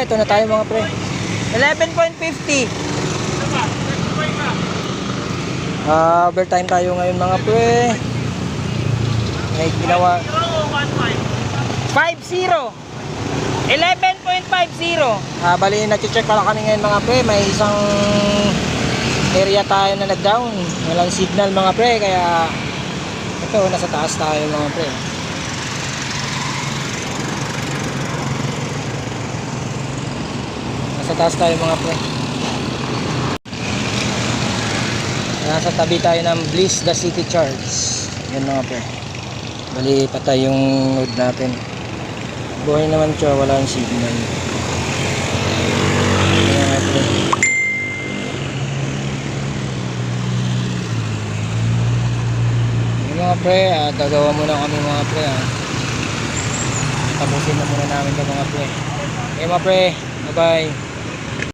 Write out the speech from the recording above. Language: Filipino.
pre, ito na tayo mga pre. 11.50. Ah, overtime tayo ngayon mga pre. May ginawa. 50. 11.50. Ah, bali na-check pa lang kami ngayon mga pre. May isang area tayo na nag-down. Walang signal mga pre, kaya ito nasa taas tayo mga pre. Nasa taas tayo mga pre. Nasa tabi tayo ng Bliss the City Church. Yan mga pre. Bali patay yung load natin. Buhay naman siya, wala yung signal. Yan mga pre. Yan ah, gagawa muna kami mga pre. Ah. Tapusin na muna namin ito mga pre. Okay mga pre, bye bye.